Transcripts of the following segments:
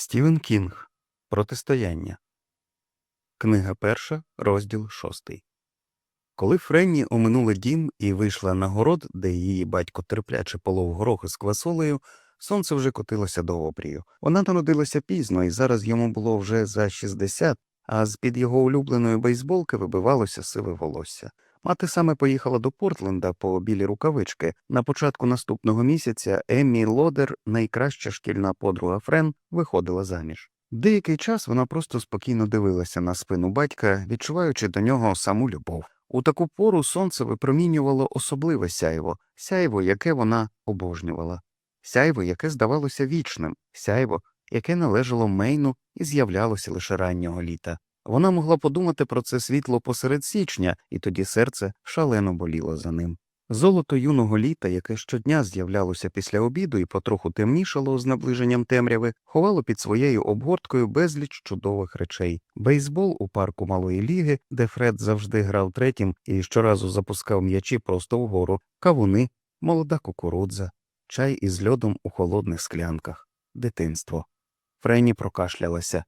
Стівен Кінг Протистояння. Книга перша, розділ шостий. Коли Френні оминула дім і вийшла на город, де її батько терпляче полов горохи з квасолею, сонце вже котилося до обрію. Вона народилася пізно, і зараз йому було вже за 60, а з під його улюбленої бейсболки вибивалося сиве волосся. Мати саме поїхала до Портленда по білі рукавички. На початку наступного місяця Еммі Лодер, найкраща шкільна подруга Френ, виходила заміж. Деякий час вона просто спокійно дивилася на спину батька, відчуваючи до нього саму любов. У таку пору сонце випромінювало особливе сяйво, сяйво, яке вона обожнювала, сяйво, яке здавалося вічним, сяйво, яке належало Мейну і з'являлося лише раннього літа. Вона могла подумати про це світло посеред січня, і тоді серце шалено боліло за ним. Золото юного літа, яке щодня з'являлося після обіду і потроху темнішало з наближенням темряви, ховало під своєю обгорткою безліч чудових речей. Бейсбол у парку малої ліги, де Фред завжди грав третім і щоразу запускав м'ячі просто вгору, кавуни, молода кукурудза, чай із льодом у холодних склянках, дитинство. Френі прокашлялася.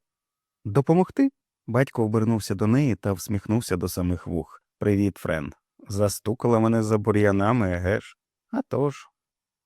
Допомогти? Батько обернувся до неї та всміхнувся до самих вух. Привіт, Френ. Застукала мене за бур'янами, еге ж? А тож.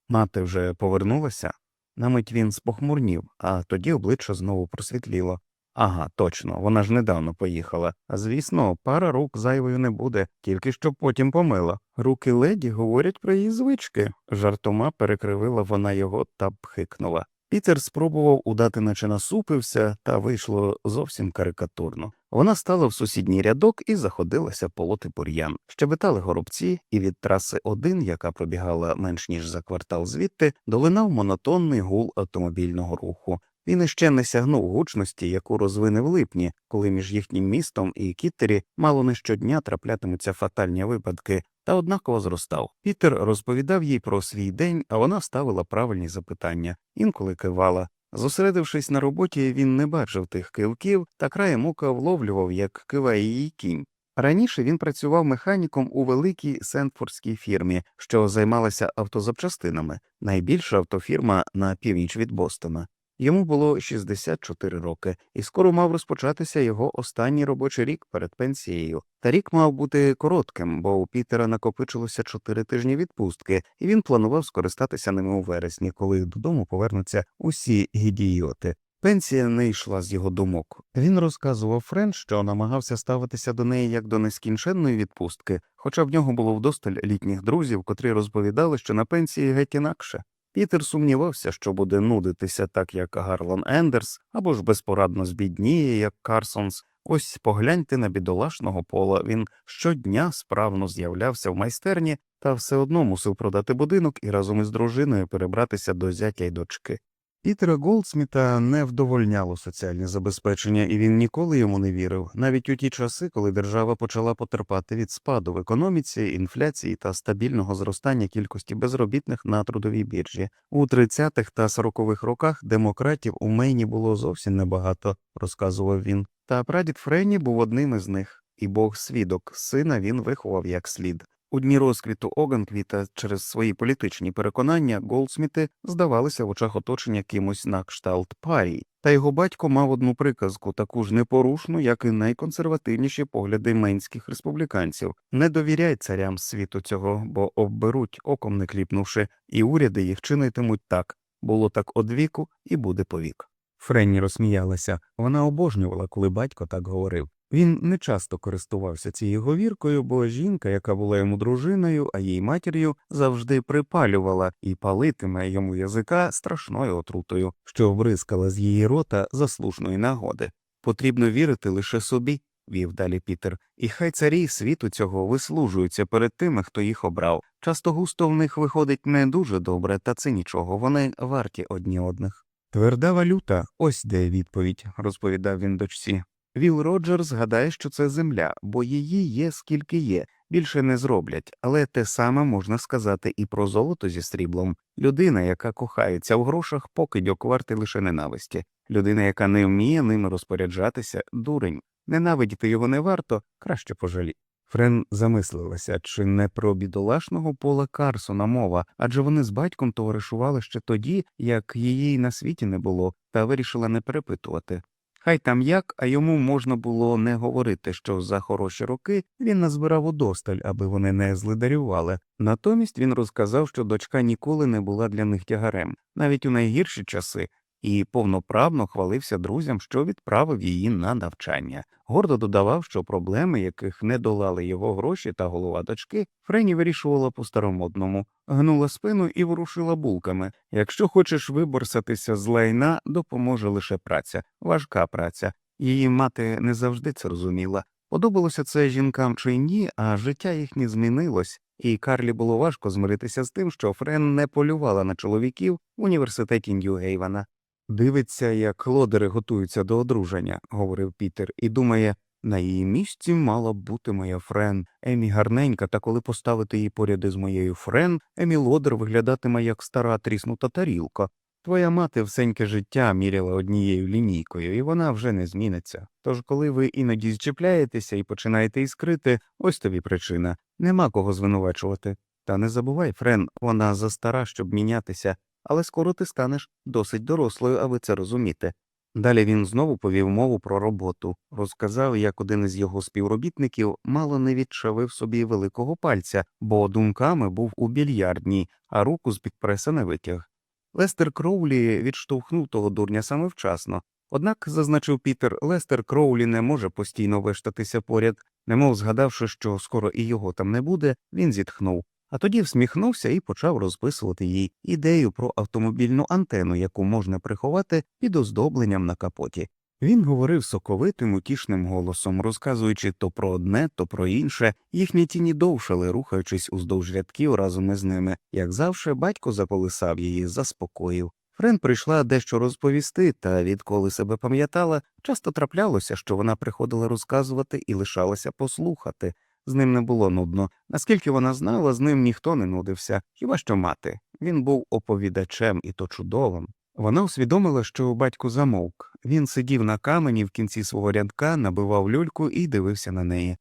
Мати вже повернулася. На мить він спохмурнів, а тоді обличчя знову просвітліло. Ага, точно, вона ж недавно поїхала. А звісно, пара рук зайвою не буде, тільки щоб потім помила. Руки леді говорять про її звички. Жартома перекривила вона його та пхикнула. Пітер спробував удати, наче насупився, та вийшло зовсім карикатурно. Вона стала в сусідній рядок і заходилася полоти бур'ян. Щебетали горобці, і від траси 1, яка пробігала менш ніж за квартал звідти, долинав монотонний гул автомобільного руху. Він іще не сягнув гучності, яку розвине в липні, коли між їхнім містом і Кіттері мало не щодня траплятимуться фатальні випадки, та однаково зростав. Пітер розповідав їй про свій день, а вона ставила правильні запитання, інколи кивала. Зосередившись на роботі, він не бачив тих кивків та краєм ока вловлював, як киває її кінь. Раніше він працював механіком у великій Сентфордській фірмі, що займалася автозапчастинами, найбільша автофірма на північ від Бостона. Йому було 64 роки, і скоро мав розпочатися його останній робочий рік перед пенсією. Та рік мав бути коротким, бо у Пітера накопичилося чотири тижні відпустки, і він планував скористатися ними у вересні, коли додому повернуться усі гідіоти. Пенсія не йшла з його думок. Він розказував Френ, що намагався ставитися до неї як до нескінченної відпустки, хоча в нього було вдосталь літніх друзів, котрі розповідали, що на пенсії геть інакше. Пітер сумнівався, що буде нудитися так, як Гарлон Ендерс, або ж безпорадно збідніє, як Карсонс. Ось погляньте на бідолашного пола. Він щодня справно з'являвся в майстерні та все одно мусив продати будинок і разом із дружиною перебратися до зятя й дочки. Пітера Голдсміта не вдовольняло соціальне забезпечення, і він ніколи йому не вірив, навіть у ті часи, коли держава почала потерпати від спаду в економіці, інфляції та стабільного зростання кількості безробітних на трудовій біржі. У 30-х та 40-х роках демократів у Мейні було зовсім небагато, розказував він. Та прадід Френні був одним із них, і Бог свідок, сина він виховав як слід. У дні розквіту Оганквіта через свої політичні переконання Голдсміти здавалися в очах оточення кимось на кшталт парій, та його батько мав одну приказку, таку ж непорушну, як і найконсервативніші погляди менських республіканців не довіряй царям світу цього, бо обберуть, оком не кліпнувши, і уряди їх чинитимуть так було так одвіку і буде повік. Френні розсміялася. Вона обожнювала, коли батько так говорив. Він не часто користувався цією говіркою, бо жінка, яка була йому дружиною, а їй матір'ю, завжди припалювала і палитиме йому язика страшною отрутою, що вбризкала з її рота заслужної нагоди. Потрібно вірити лише собі, вів далі Пітер, і хай царі світу цього вислужуються перед тими, хто їх обрав. Часто густо в них виходить не дуже добре, та це нічого, вони варті одні одних. Тверда валюта, ось де відповідь, розповідав він дочці. Віл Роджерс гадає, що це земля, бо її є скільки є, більше не зроблять, але те саме можна сказати і про золото зі сріблом. Людина, яка кохається в грошах, покидьок варти лише ненависті. Людина, яка не вміє ними розпоряджатися, дурень. Ненавидіти його не варто, краще пожаліть. Френ замислилася, чи не про бідолашного пола Карсона мова, адже вони з батьком товаришували ще тоді, як її на світі не було, та вирішила не перепитувати. Хай там як, а йому можна було не говорити, що за хороші роки він назбирав удосталь, аби вони не злидарювали. Натомість він розказав, що дочка ніколи не була для них тягарем, навіть у найгірші часи, і повноправно хвалився друзям, що відправив її на навчання. Гордо додавав, що проблеми, яких не долали його гроші та голова дочки, Френі вирішувала по старомодному, гнула спину і ворушила булками. Якщо хочеш виборсатися з лайна, допоможе лише праця, важка праця. Її мати не завжди це розуміла. Подобалося це жінкам чи ні, а життя їхнє змінилось, і Карлі було важко змиритися з тим, що Френ не полювала на чоловіків в університеті Нью-Гейвена. Дивиться, як лодери готуються до одруження, говорив Пітер, і думає, на її місці мала б бути моя Френ. Емі гарненька, та коли поставити її поряд із моєю Френ, Емі лодер виглядатиме як стара тріснута тарілка. Твоя мати всеньке життя міряла однією лінійкою, і вона вже не зміниться. Тож, коли ви іноді зчіпляєтеся і починаєте іскрити, ось тобі причина нема кого звинувачувати. Та не забувай, Френ, вона застара, щоб мінятися, але скоро ти станеш досить дорослою, аби це розуміти. Далі він знову повів мову про роботу, розказав, як один із його співробітників мало не відчавив собі великого пальця, бо думками був у більярдній, а руку з під преса не витяг. Лестер Кроулі відштовхнув того дурня саме вчасно. Однак, зазначив Пітер, Лестер Кроулі не може постійно вештатися поряд, немов згадавши, що скоро і його там не буде, він зітхнув. А тоді всміхнувся і почав розписувати їй ідею про автомобільну антену, яку можна приховати під оздобленням на капоті. Він говорив соковитим, утішним голосом, розказуючи то про одне, то про інше, їхні тіні довшали, рухаючись уздовж рядків разом із ними. Як завше, батько заполисав її, заспокоїв. Френ прийшла дещо розповісти, та відколи себе пам'ятала, часто траплялося, що вона приходила розказувати і лишалася послухати. З ним не було нудно. Наскільки вона знала, з ним ніхто не нудився, хіба що мати. Він був оповідачем і то чудовим. Вона усвідомила, що батько замовк. Він сидів на камені в кінці свого рядка, набивав люльку і дивився на неї.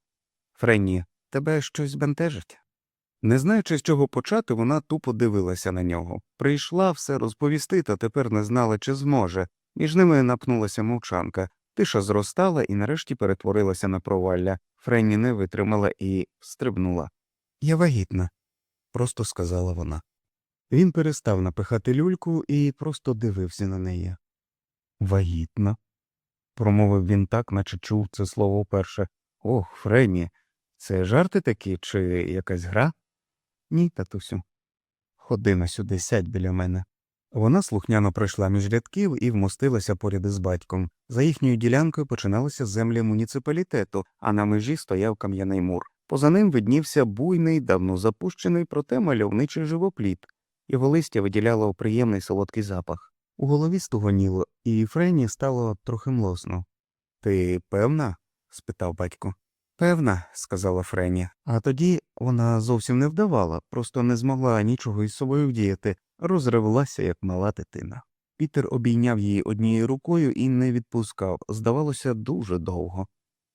Френні, тебе щось бентежить? Не знаючи, з чого почати, вона тупо дивилася на нього. Прийшла все розповісти, та тепер не знала, чи зможе. Між ними напнулася мовчанка. Тиша зростала і нарешті перетворилася на провалля. Френні не витримала і стрибнула. Я вагітна, просто сказала вона. Він перестав напихати люльку і просто дивився на неї. Вагітна, промовив він так, наче чув це слово вперше. Ох, Френні, це жарти такі чи якась гра? Ні, татусю. Ходи на сюди, сядь біля мене. Вона слухняно пройшла між рядків і вмостилася поряд із батьком. За їхньою ділянкою починалися землі муніципалітету, а на межі стояв кам'яний мур. Поза ним виднівся буйний, давно запущений, проте мальовничий живопліт. Його листя виділяло приємний солодкий запах. У голові стугоніло, і Френі стало трохи млосно. Ти певна? спитав батько. Певна, сказала Френі, а тоді вона зовсім не вдавала, просто не змогла нічого із собою вдіяти, розревлася, як мала дитина. Пітер обійняв її однією рукою і не відпускав, здавалося, дуже довго.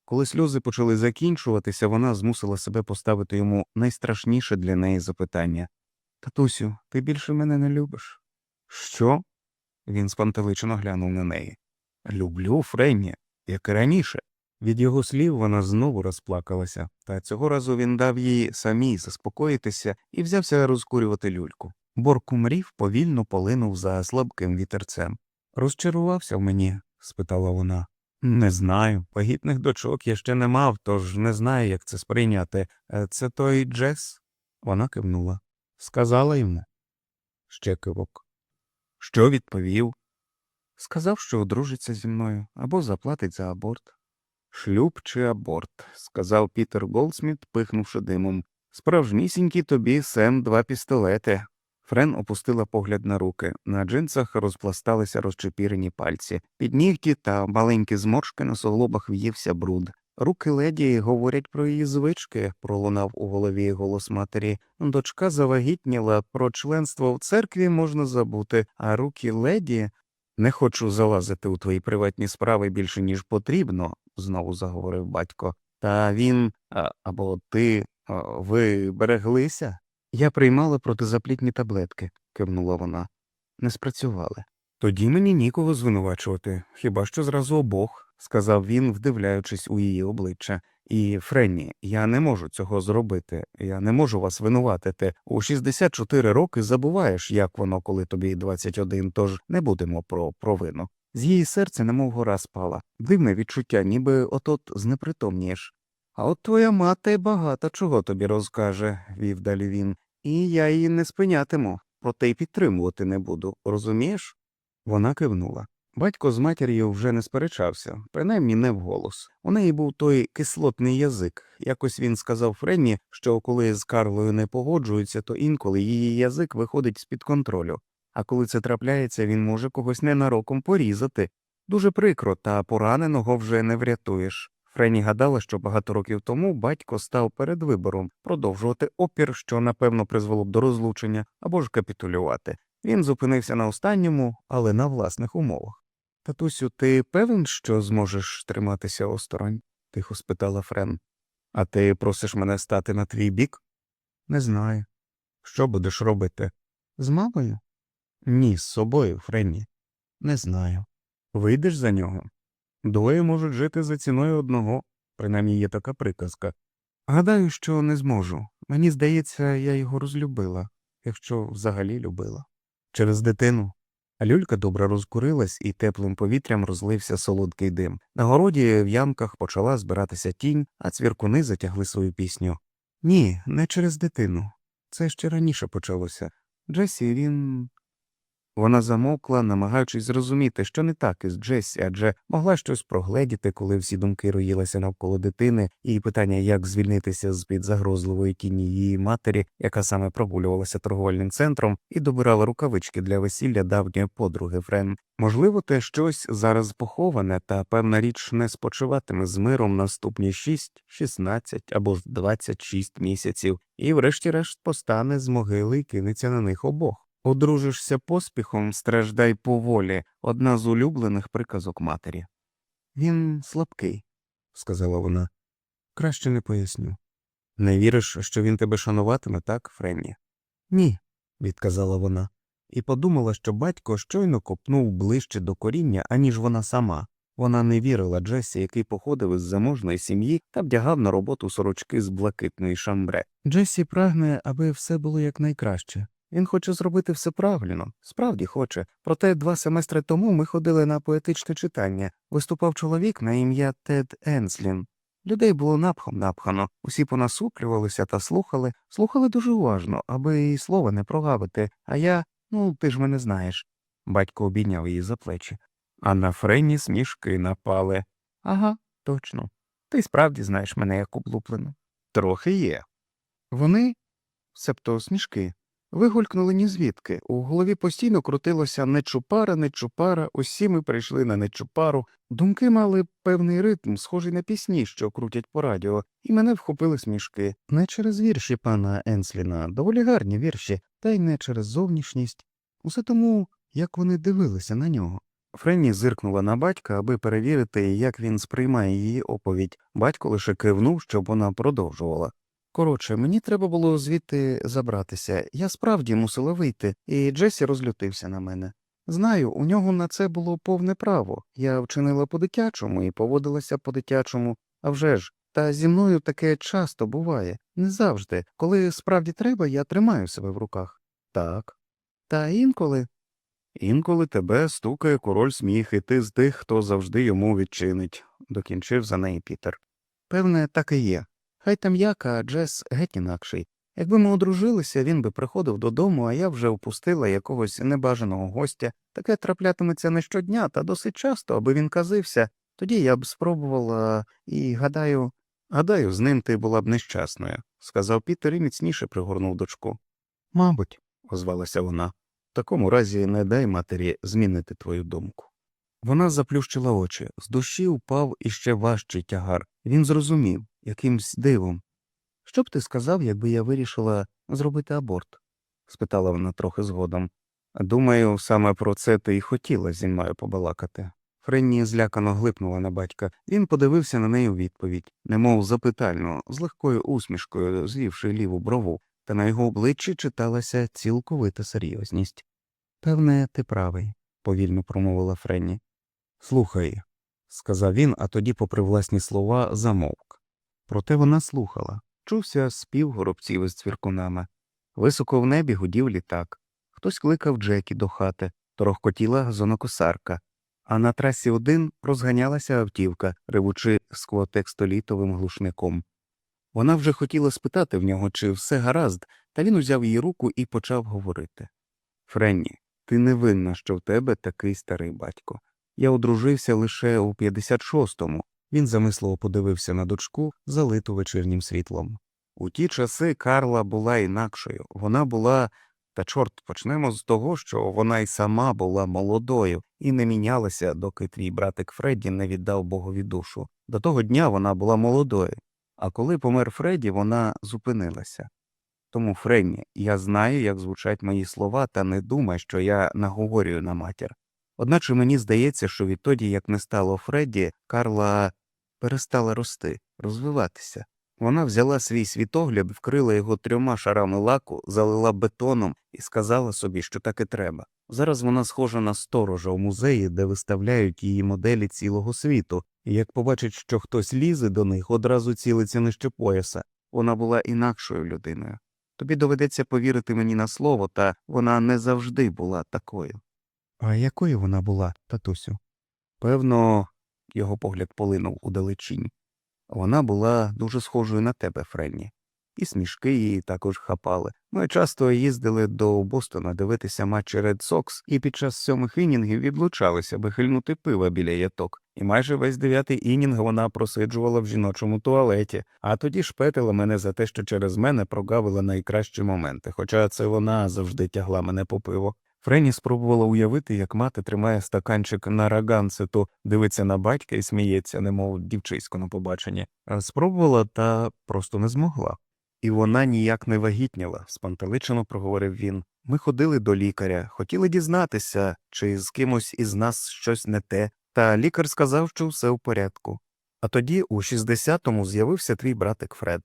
Коли сльози почали закінчуватися, вона змусила себе поставити йому найстрашніше для неї запитання Татусю, ти більше мене не любиш? Що? Він спантеличено глянув на неї. Люблю, Френні, як і раніше. Від його слів вона знову розплакалася, та цього разу він дав їй самій заспокоїтися і взявся розкурювати люльку. Боркумрів повільно полинув за слабким вітерцем. Розчарувався в мені? спитала вона. Не знаю. Вагітних дочок я ще не мав, тож не знаю, як це сприйняти. Е, Це той Джес? Вона кивнула. Сказала йому. Ще кивок. Що відповів? Сказав, що одружиться зі мною або заплатить за аборт. Шлюб чи аборт, сказав Пітер Голдсміт, пихнувши димом. Справжнісінькі тобі Сем два пістолети. Френ опустила погляд на руки. На джинсах розпласталися розчепірені пальці. Під нігті та маленькі зморшки на суглобах в'ївся бруд. Руки леді говорять про її звички, пролунав у голові голос матері. Дочка завагітніла, про членство в церкві можна забути, а руки леді. Не хочу залазити у твої приватні справи більше, ніж потрібно, знову заговорив батько. Та він або ти ви береглися? Я приймала протизаплітні таблетки, кивнула вона. Не спрацювали. Тоді мені нікого звинувачувати, хіба що зразу обох, сказав він, вдивляючись у її обличчя. І Френні, я не можу цього зробити. Я не можу вас винуватити. У 64 роки забуваєш, як воно, коли тобі 21, тож не будемо про провину. З її серця немов гора спала. Дивне відчуття, ніби от-от знепритомнієш. А от твоя мати багато чого тобі розкаже, вів далі він, і я її не спинятиму, проте й підтримувати не буду, розумієш? Вона кивнула. Батько з матір'ю вже не сперечався, принаймні не вголос. У неї був той кислотний язик. Якось він сказав Френні, що коли з Карлою не погоджуються, то інколи її язик виходить з-під контролю. А коли це трапляється, він може когось ненароком порізати. Дуже прикро, та пораненого вже не врятуєш. Френі гадала, що багато років тому батько став перед вибором продовжувати опір, що напевно призвело б до розлучення, або ж капітулювати. Він зупинився на останньому, але на власних умовах. Татусю, ти певен, що зможеш триматися осторонь? тихо спитала Френ. А ти просиш мене стати на твій бік? Не знаю. Що будеш робити? З мамою? Ні, з собою, Френні. Не знаю. Вийдеш за нього? Двоє можуть жити за ціною одного, принаймні є така приказка. Гадаю, що не зможу. Мені здається, я його розлюбила, якщо взагалі любила. Через дитину. Люлька добре розкурилась і теплим повітрям розлився солодкий дим. На городі в ямках почала збиратися тінь, а цвіркуни затягли свою пісню. Ні, не через дитину. Це ще раніше почалося. Джесі, він. Вона замовкла, намагаючись зрозуміти, що не так із Джесі, адже могла щось прогледіти, коли всі думки роїлися навколо дитини, і питання, як звільнитися з під загрозливої тіні її матері, яка саме прогулювалася торговельним центром, і добирала рукавички для весілля давньої подруги Френ. Можливо, те щось зараз поховане, та певна річ не спочиватиме з миром наступні 6, 16 або ж 26 місяців, і, врешті-решт, постане з могили і кинеться на них обох. Одружишся поспіхом, страждай поволі, одна з улюблених приказок матері. Він слабкий, сказала вона. Краще не поясню. Не віриш, що він тебе шануватиме, так, Френні? Ні, відказала вона, і подумала, що батько щойно копнув ближче до коріння, аніж вона сама. Вона не вірила Джесі, який походив із заможної сім'ї та вдягав на роботу сорочки з блакитної шамбре. Джесі прагне, аби все було якнайкраще. Він хоче зробити все правильно, справді хоче. Проте два семестри тому ми ходили на поетичне читання. Виступав чоловік на ім'я Тед Енслін. Людей було напхом напхано, усі понасуплювалися та слухали, слухали дуже уважно, аби і слова не прогавити. А я, ну ти ж мене знаєш. Батько обійняв її за плечі. А на Френі смішки напали. Ага, точно. Ти справді знаєш мене як облуплену. Трохи є. Вони, себто смішки, Вигулькнули ні звідки. У голові постійно крутилося нечупара, нечупара, усі ми прийшли на нечупару. Думки мали певний ритм, схожий на пісні, що крутять по радіо, і мене вхопили смішки. Не через вірші пана Енсліна, доволі гарні вірші, та й не через зовнішність. Усе тому, як вони дивилися на нього. Френні зиркнула на батька, аби перевірити, як він сприймає її оповідь. Батько лише кивнув, щоб вона продовжувала. Коротше, мені треба було звідти забратися. Я справді мусила вийти, і Джесі розлютився на мене. Знаю, у нього на це було повне право. Я вчинила по-дитячому і поводилася по-дитячому. А вже ж, та зі мною таке часто буває. Не завжди. Коли справді треба, я тримаю себе в руках. Так. Та інколи. Інколи тебе стукає король сміх, і ти з тих, хто завжди йому відчинить, докінчив за неї Пітер. Певне, так і є. Хай там як, а Джес геть інакший. Якби ми одружилися, він би приходив додому, а я вже впустила якогось небажаного гостя. Таке траплятиметься не щодня, та досить часто, аби він казився. Тоді я б спробувала і гадаю. Гадаю, з ним ти була б нещасною, сказав Пітер і міцніше пригорнув дочку. Мабуть, озвалася вона. В такому разі не дай матері змінити твою думку. Вона заплющила очі, з душі упав іще важчий тягар. Він зрозумів якимсь дивом. Що б ти сказав, якби я вирішила зробити аборт? спитала вона трохи згодом. Думаю, саме про це ти і хотіла зі мною побалакати. Френні злякано глипнула на батька. Він подивився на неї у відповідь, немов запитально, з легкою усмішкою, звівши ліву брову, та на його обличчі читалася цілковита серйозність. Певне, ти правий, повільно промовила Френні. Слухай, сказав він, а тоді, попри власні слова, замовк. Проте вона слухала. Чувся спів горобців із цвіркунами. Високо в небі гудів літак. Хтось кликав Джекі до хати, торохкотіла газонокосарка, а на трасі один розганялася автівка, ревучи сквотекстолітовим глушником. Вона вже хотіла спитати в нього, чи все гаразд, та він узяв її руку і почав говорити. Френні, ти не винна, що в тебе такий старий батько. Я одружився лише у 56-му. Він замисливо подивився на дочку, залиту вечірнім світлом. У ті часи Карла була інакшою. Вона була. Та чорт, почнемо з того, що вона й сама була молодою і не мінялася, доки твій братик Фредді не віддав Богові душу. До того дня вона була молодою, а коли помер Фредді, вона зупинилася. Тому, Френні, я знаю, як звучать мої слова, та не думай, що я наговорюю на матір. Одначе мені здається, що відтоді, як не стало Фредді, Карла перестала рости, розвиватися. Вона взяла свій світогляд, вкрила його трьома шарами лаку, залила бетоном і сказала собі, що так і треба. Зараз вона схожа на сторожа у музеї, де виставляють її моделі цілого світу, і як побачить, що хтось лізе до них, одразу цілиться нижче пояса. Вона була інакшою людиною. Тобі доведеться повірити мені на слово, та вона не завжди була такою. А якою вона була, татусю? Певно, його погляд полинув у далечінь. Вона була дуже схожою на тебе, Френні. І смішки її також хапали. Ми часто їздили до Бостона дивитися матчі Ред Сокс, і під час сьомих інінгів відлучалися, аби хильнути пива біля яток. І майже весь дев'ятий інінг вона просиджувала в жіночому туалеті, а тоді шпетила мене за те, що через мене прогавила найкращі моменти, хоча це вона завжди тягла мене по пиво. Френі спробувала уявити, як мати тримає стаканчик на раганцету, дивиться на батька і сміється, немов дівчисько на побаченні. Спробувала та просто не змогла. І вона ніяк не вагітніла, спантеличено проговорив він. Ми ходили до лікаря, хотіли дізнатися, чи з кимось із нас щось не те, та лікар сказав, що все в порядку. А тоді, у 60-му, з'явився твій братик Фред.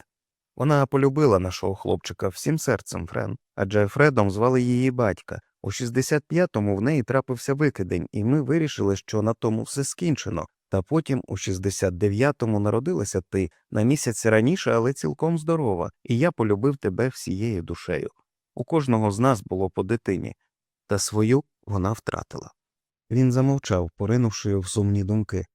Вона полюбила нашого хлопчика всім серцем Френ, адже Фредом звали її батька. У 65-му в неї трапився викидень, і ми вирішили, що на тому все скінчено. Та потім у 69-му народилася ти на місяць раніше, але цілком здорова, і я полюбив тебе всією душею. У кожного з нас було по дитині, та свою вона втратила. Він замовчав, поринувши в сумні думки.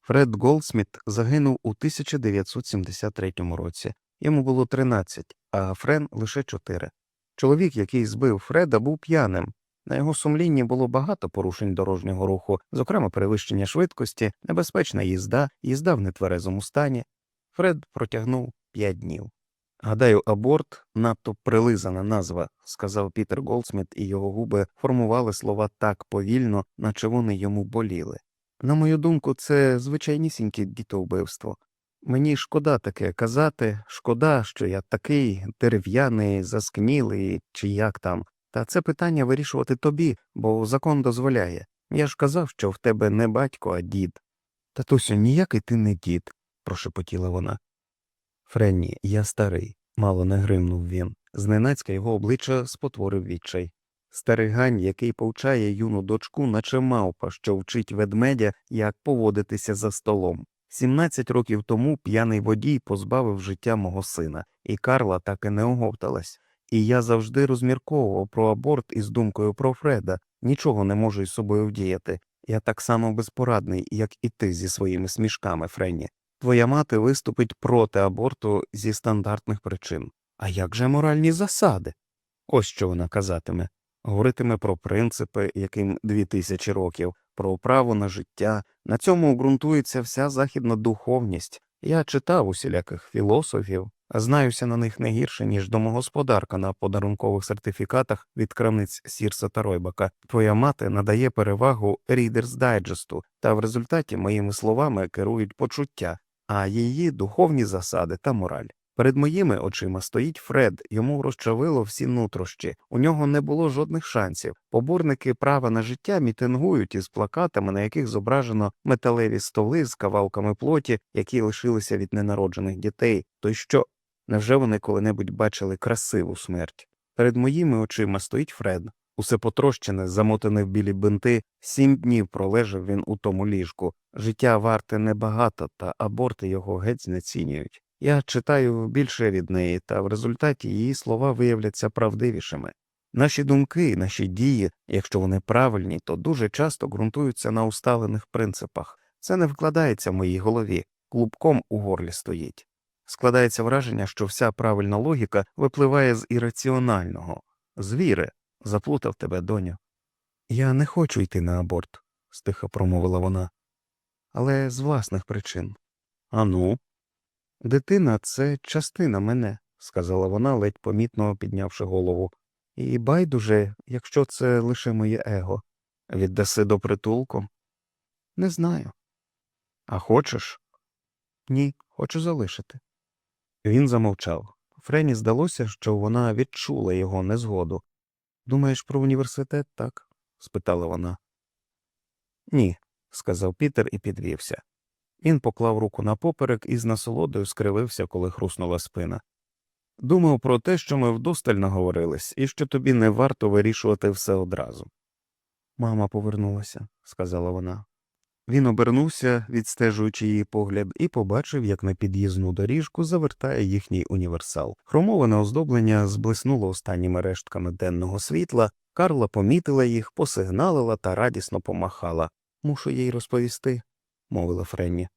Фред Голдсміт загинув у 1973 році. Йому було 13, а Френ лише 4. Чоловік, який збив Фреда, був п'яним. На його сумлінні було багато порушень дорожнього руху, зокрема перевищення швидкості, небезпечна їзда, їзда в нетверезому стані. Фред протягнув п'ять днів. Гадаю, аборт надто прилизана назва, сказав Пітер Голдсміт, і його губи формували слова так повільно, наче вони йому боліли. На мою думку, це звичайнісіньке дітовбивство. Мені шкода таке казати, шкода, що я такий дерев'яний, заскнілий, чи як там. Та це питання вирішувати тобі, бо закон дозволяє. Я ж казав, що в тебе не батько, а дід. Татусю, ніякий ти не дід, прошепотіла вона. Френні, я старий, мало не гримнув він. Зненацька його обличчя спотворив відчай. Старий гань, який повчає юну дочку, наче мавпа, що вчить ведмедя, як поводитися за столом. Сімнадцять років тому п'яний водій позбавив життя мого сина, і Карла так і не оговталась. І я завжди розмірковував про аборт із думкою про Фреда, нічого не можу із собою вдіяти. Я так само безпорадний, як і ти зі своїми смішками, Френні. Твоя мати виступить проти аборту зі стандартних причин. А як же моральні засади? Ось що вона казатиме. Говоритиме про принципи, яким дві тисячі років, про право на життя. На цьому ґрунтується вся західна духовність. Я читав усіляких філософів, знаюся на них не гірше, ніж домогосподарка на подарункових сертифікатах від крамниць Сірса та Ройбака. Твоя мати надає перевагу Reader's Digest, та в результаті моїми словами керують почуття, а її духовні засади та мораль. Перед моїми очима стоїть Фред, йому розчавило всі нутрощі, у нього не було жодних шансів. Поборники права на життя мітингують із плакатами, на яких зображено металеві столи з кавалками плоті, які лишилися від ненароджених дітей. То що? Невже вони коли-небудь бачили красиву смерть? Перед моїми очима стоїть Фред. Усе потрощене, замотане в білі бинти, сім днів пролежав він у тому ліжку. Життя варте небагато, та аборти його геть знецінюють. Я читаю більше від неї, та в результаті її слова виявляться правдивішими. Наші думки, наші дії, якщо вони правильні, то дуже часто ґрунтуються на усталених принципах. Це не вкладається в моїй голові, клубком у горлі стоїть. Складається враження, що вся правильна логіка випливає з ірраціонального, з віри. Заплутав тебе, доню. Я не хочу йти на аборт, стиха промовила вона, але з власних причин. Ану. Дитина це частина мене, сказала вона, ледь помітно піднявши голову. І байдуже, якщо це лише моє его. Віддаси до притулку? Не знаю. А хочеш? Ні, хочу залишити. Він замовчав. Френі здалося, що вона відчула його незгоду. Думаєш про університет, так? спитала вона. Ні, сказав Пітер і підвівся. Він поклав руку на поперек і з насолодою скривився, коли хруснула спина. Думав про те, що ми вдосталь наговорились, і що тобі не варто вирішувати все одразу. Мама повернулася, сказала вона. Він обернувся, відстежуючи її погляд, і побачив, як на під'їзну доріжку завертає їхній універсал. Хромоване оздоблення зблиснуло останніми рештками денного світла, Карла помітила їх, посигналила та радісно помахала. Мушу їй розповісти, мовила Френні.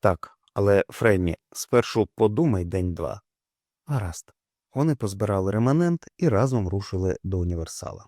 Так, але Френні, спершу подумай день два. Гаразд. Вони позбирали реманент і разом рушили до універсала.